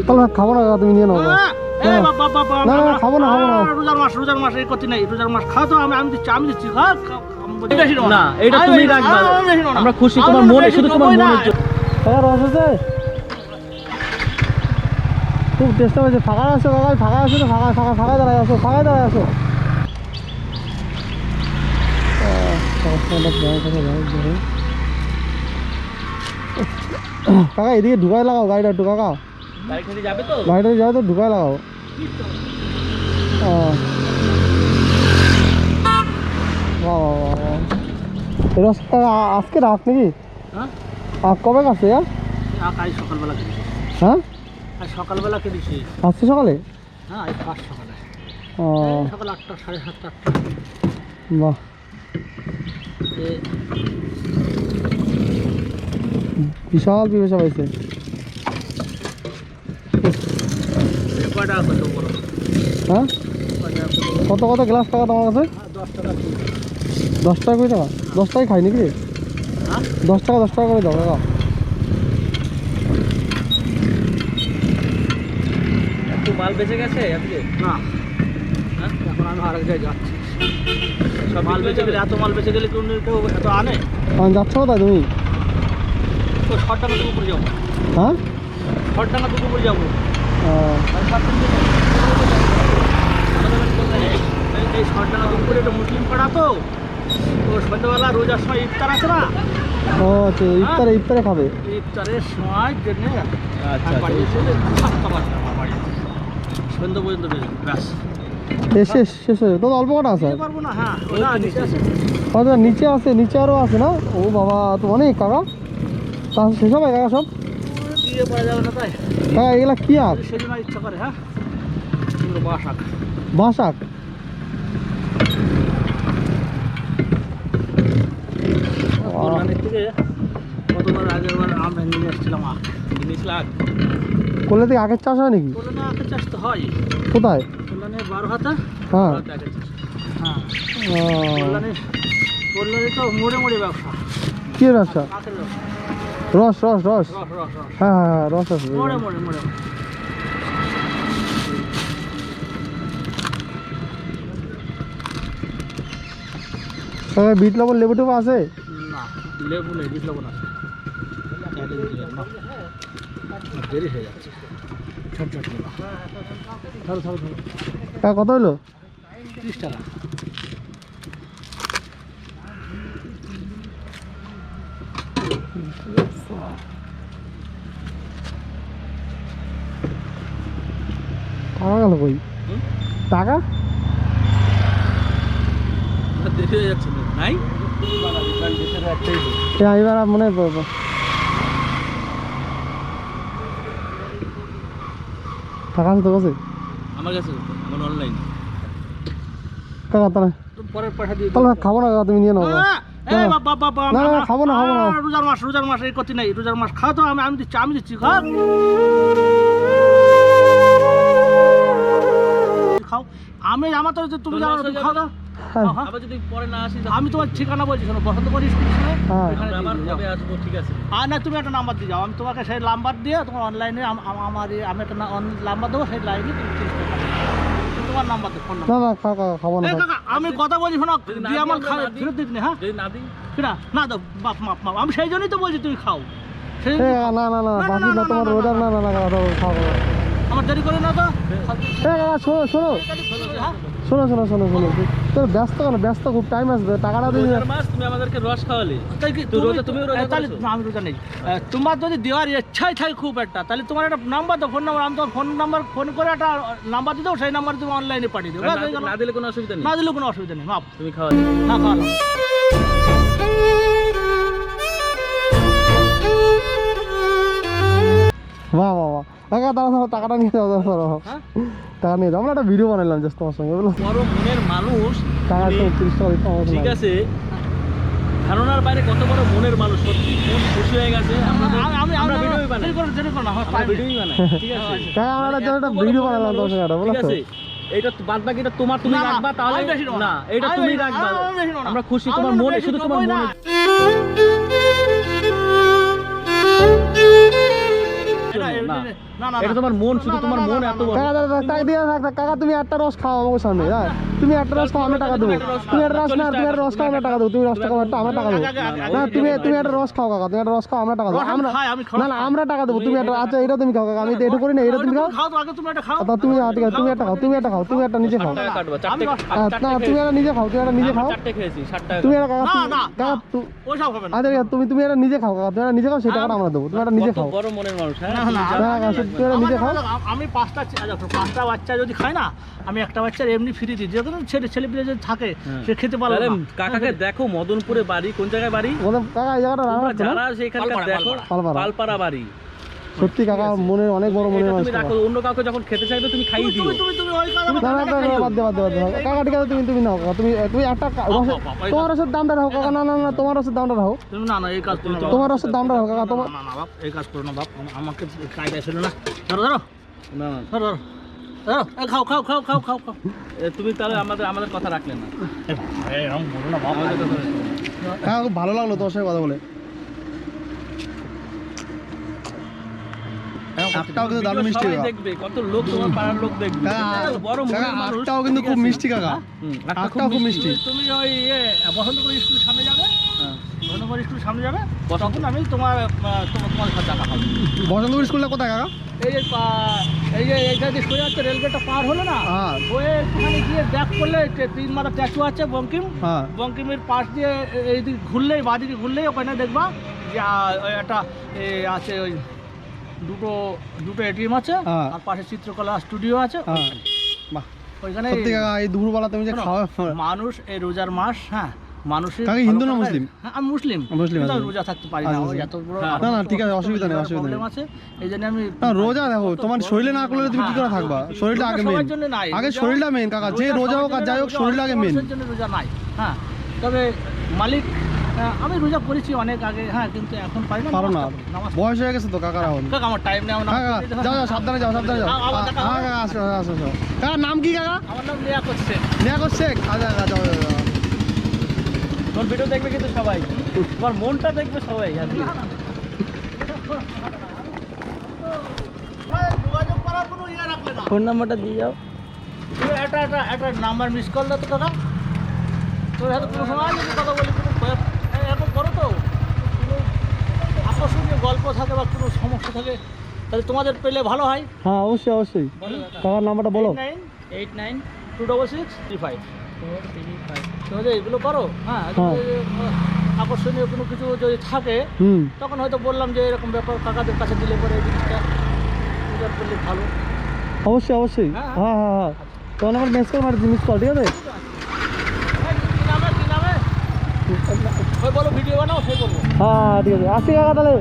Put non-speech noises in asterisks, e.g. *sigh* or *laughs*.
তাহলে খাব না তুমি নিয়ে নাও না, না। খাব না, খাব না। রোজার মাস রোজার মাস এই করতে নেই রোজার মাস খাও তো আমি আমি দিচ্ছি আমি দিচ্ছি নেব না, এটা তুমি রাখবা। আমরা খুশি, তোমার মনে- শুধু তোমার। মনের জন্য। কাকা রস আছে খুব চেষ্টা হয়েছে ফাঁকা আছে কাকা ফাঁকা আছে তো ফাঁকা ফাঁকা ফাঁকা দাঁড়ায় আসো ফাঁকা দাঁড়ায় করে। কাকা এদিকে ঢুকাই লাগাও গাড়িটা একটু গাড়ি যাবে তো? যাও লাগাও আজকে রাত নাকি? হ্যাঁ? কবে কাছে সকালবেলা হ্যাঁ? সকালবেলা কেটেছি। আজকে সকালে? হ্যাঁ আজ সকালে। সকাল আটটা সাড়ে সাতটা। আটটা বাহ বিশাল পিপাসা পাইছে এ কয় টাকা করতে বড় হ্যাঁ? টাকা? কত কত গ্লাস টাকা তোমার কাছে? হ্যাঁ, দশ টাকা টাকা করে টাকা? দশ টাকায় খাই নাকি? হ্যাঁ? দশ টাকা দশ টাকা করে দাও কাকা একটু মাল বেঁচে গেছে আজকে না। হ্যাঁ? এখন আমি আরেক জায়গায় যাচ্ছি। সব মাল বেঁচে গেলে এত মাল বেঁচে গেলে কেউ কেউ এত আনে? আমি যাচ্ছ কোথায় তুমি? তো টাকা দুপুর যাব। হ্যাঁ? ষাট টাকা দুপুর যাব। মুসলিম পাড়া তো রোজার সময় খাবে শেষ শেষ অল্প আছে নিচে আছে নিচে আরও আছে না ও বাবা তো অনেক কাকা তা শেষ হবে, কাকা সব? দিয়ে পাওয়া যাবে না তাই? কাকা এগুলা কি আখ সেজন্য ইচ্ছা করে হ্যাঁ? বাঁশ আখ কতবার আগের বার আম ভেঙে নিয়ে এসেছিলাম আখ। করলে থেকে আখের চাষ হয় নাকি? আখের চাষ তো হয়। কোথায়? কল্যাণে বারো হাতে হ্যাঁ। হ্যাঁ। কল্যাণে কল্যাণে তো মোড়ে মোড়ে ব্যবসা। কি ব্যবসা? আখের ব্যবসা। রস রস রস। হ্যাঁ হ্যাঁ হ্যাঁ রস আছে। বিট লবণ লেবু টেবু আছে? না লেবু নেই বিট লবণ আছে। দেরি হয়ে যাচ্ছে। কত হলো? ত্রিশ টাকা। টাকা গেল কই? টাকা? দেরি যাচ্ছে নাই? এবার মনে হয় টাকা আছে কাছে? আমার কাছে আমার অনলাইন কাকা তাহলে তুমি পরের দিয়ে তাহলে খাব না তুমি নিয়ে নাও। খাব না, খাব না। রোজার মাস রোজার মাস এই করতে নেই রোজার মাস। খাও তো আমি আমি দিচ্ছি আমি দিচ্ছি খাও। খাও। আমি আমার তো তুমি জানো তুমি খাও দাও হ্যাঁ। আবার যদি পরে না আসি আমি তোমার ঠিকানা বলছি শোনো বসন্ত করি হ্যাঁ। আর না তুমি একটা নাম্বার দিয়ে যাও। আমি তোমাকে সেই নাম্বার দিয়ে তোমার অনলাইনে আমার আমি একটা নাম্বার দেবো সেই লাইনে তুমি চেঞ্জ করে পাঠাবে। তোমার নাম্বার দে ফোন নাম্বার না কাকা খাব না এই কাকা আমি কথা বলি শোনো দিয়ে আমার খাওয়া না ফেরত দিস না হ্যাঁ যদি না দিই না দাও বাপ মাপ মাপ আমি সেই জন্যই তো বলছি তুই খাও না না না না, না, বাকি না, না না, তোমার না, রোজার না, না না না খাও খাও। আমার দেরি করে না তো এ কাকা শোনো শোনো হ্যাঁ? শোনো শোনো শোনো শোনো। তোর ব্যস্ত কেন? ব্যস্ত খুব টাইম আসবে। টাকাটা দিবি মাস তুমি আমাদেরকে রস খাওয়ালে। তাই তুমি- রোজা- তাহলে আমি রোজা নেই। তোমার যদি দেওয়ার ইচ্ছাই থাকে খুব একটা তাহলে তোমার একটা নাম্বার দাও ফোন নাম্বার আমি তোমার ফোন নাম্বার ফোন করে একটা নাম্বার দিয়ে দাও সেই নাম্বার তুমি অনলাইনে পাঠিয়ে দেবো। না দিলে কোনো অসুবিধা নেই। না দিলে কোনো অসুবিধা নেই মাপ তুমি খাওয়ালে। না খাওয়ালাম। দাঁড়া দাঁড়া টাকাটা নিয়ে যাও হ্যাঁ? টাকা নিয়ে যাও আমরা একটা ভিডিও বানাইলাম জাস্ট তোমার সঙ্গে বুঝলো? বড় মনের মানুষ টাকা তো তিরিশ টাকা ঠিক আছে ধারণার বাইরে কত বড় মনের মানুষ সত্যি মন খুশি হয়ে গেছে আমরা ভিডিওই বানাই। ভিডিওই বানাই *laughs* ঠিক আছে? কাকা আমরা একটা ভিডিও বানালাম তোমার সঙ্গে একটা ঠিক আছে? এটা বাদ তোমার তুমি রাখবা তাহলে না এটা তুমি রাখবা। আমরা খুশি তোমার মনে শুধু তোমার মনে এটা- না না না এটা তোমার মন শুধু তোমার মন এত বড় দাদা টাকা দিয়ে থাক কাকা তুমি একটা রস খাও আমার সামনে হ্যাঁ তুমি একটা রস খাও আমি টাকা দেবো তুমি একটা রস না তুমি একটা রস খাও আমরা টাকা দেবো তুমি রস টাকা একটা আমরা টাকা দেবো না তুমি তুমি একটা রস খাও কাকা তুমি একটা রস খাও আমরা টাকা দেবো আমরা না না আমরা টাকা দেবো তুমি একটা আচ্ছা এটা তুমি খাও কাকা আমি তো এটা করি না এটা তুমি খাও খাও তো তুমি খাও আচ্ছা তুমি আচ্ছা, একটা খাও তুমি একটা খাও তুমি একটা নিজে খাও হ্যাঁ, না তুমি। একটা নিজে খাও তুমি একটা নিজে খাও তুমি একটা কাকা আচ্ছা তুমি তুমি একটা নিজে খাও কাকা তুমি একটা নিজে খাও সেই টাকাটা আমরা দেবো তুমি একটা নিজে খাও বড় মনের মানুষ হ্যাঁ আমি পাঁচটা পাঁচটা বাচ্চা যদি খায় না আমি একটা বাচ্চার এমনি ফ্রি দিই। ছেলে ছেলে পেলে যদি থাকে হ্যাঁ। সে খেতে পারবে তাহলে কাকাকে দেখো মদনপুরে বাড়ি কোন জায়গায় বাড়ি? কাকা এই জায়গাটা যারা সেখানকার দেখো। পালপাড়া বাড়ি। সত্যি কাকা মনের অনেক বড় মানুষ তুমি অন্য কাউকে যখন খেতে চাইবে তুমি খাইয়ে দিও। বাদ দে বাদ দে বাদ দে কাকা ঠিক আছে তুমি তুমি নাও তুমি তুমি একটা তোমার রসের দামটা রাখো কাকা। না না না তোমার রসের দামটা রাখো। না না এই কাজ করো তোমার রসের দামটা রাখো কাকা তোমার না না বাপ এই কাজ করো না বাপ। আমাকে কায়দা ছিল না। ধরো ধরো। না। না ধরো। খাও খাও খাও খাও তুমি তাহলে আমাদের আমাদের কথা রাখলে না। ভালো লাগল তোমার সাথে কথা বলে। একটাও কিন্তু দারুণ মিষ্টি কাকা। দেখবে কত লোক তোমার পাড়ার লোক দেখবে। বড় আটটাও কিন্তু খুব আছে? মিষ্টি কাকা। আটটাও খুব মিষ্টি। তুমি- ওই ইয়ে বসন্তপুর স্কুলের সামনে যাবে? হ্যাঁ। বসন্তপুর স্কুলের সামনে যাবে? তখন আমি তোমার তোমার দেখা হবে বসন্তপুর স্কুলটা কোথায় কাকা? এই যে এই যে এইটা যে সোজা হচ্ছে রেলগেটটা পার হলো না? হ্যাঁ। ওই একটুখানি গিয়ে ব্যাক করলে তিন মাথা ট্যাচু আছে বঙ্কিম। হ্যাঁ। বঙ্কিমের পাশ দিয়ে এ- এই দিক ঘুরলেই বাদিকে ঘুরলেই ওখানে দেখবা যে ওই একটা আছে ওই দুটো দুটো এটিএম আছে হ্যাঁ। আর পাশে চিত্রকলা স্টুডিও আছে হ্যাঁ বাহ ওইখানে এই দুপুরবেলা তুমি যে খাওয়া মানুষ এই রোজার মাস হ্যাঁ মানুষের কাকা হিন্দু না মুসলিম? হ্যাঁ, আমি মুসলিম মুসলিম, আমি আচ্ছা। রোজা থাকতে পারি না আচ্ছা, আচ্ছা। এত বড়। না, না, ঠিক আছে, অসুবিধা নেই, অসুবিধা নেই। আছে এই জন্য আমি না রোজা দেখো তোমার শরীরে না করলে তুমি কি করে থাকবা শরীরটা আগে মেন আগে শরীরটা মেন কাকা যে রোজা হোক আর যাই হোক শরীরটা আগে মেন জন্য রোজা নাই হ্যাঁ তবে মালিক আমি রোজা করেছি অনেক আগে হ্যাঁ কিন্তু এখন পারি না পারো না। বয়স হয়ে গেছে তো কাকার এখন কাকা, আমার টাইম নেই আমার কাকা যাও যাও সাবধানে যাও সাবধানে যাও। আ- হ্যাঁ কাকা আসো আসো আসো কাকা নাম কি কাকা? আমার নাম লিয়া করছে। নিয়া করছে? আচ্ছা আচ্ছা যাও যাও, তোমার ভিডিও দেখবে কিন্তু সবাই। তোমার মনটা দেখবে সবাই ফোন নাম্বারটা দিয়ে যাও। তুমি একটা একটা একটা নাম্বার মিস করলে তো কাকা তোর হাতে কোনো সময় যদি কথা বলি কোনো এই করো তো। কোনো আকর্ষণীয় গল্প থাকে বা কোনো সমস্যা থাকে তাহলে তোমাদের পেলে ভালো হয়। হ্যাঁ অবশ্যই অবশ্যই। কাকার নাম্বারটা বলো। Nine eight nine two double six three five. তোমাদের এগুলো করো হ্যাঁ হ্যাঁ। আকর্ষণীয় কোনো কিছু যদি থাকে তখন হয়তো বললাম যে এরকম ব্যাপার কাকাদের কাছে দিলে পরে এই জিনিসটা করলে ভালো। অবশ্যই অবশ্যই। হ্যাঁ, হ্যাঁ। হ্যাঁ হ্যাঁ তোমার নাম্বার মেস কর মারি মিস কল ঠিক আছে এই, কি নামে কি নামে ওই বলো ভিডিও বানাও সেই করব হ্যাঁ ঠিক আছে আসছি কাকা তাহলে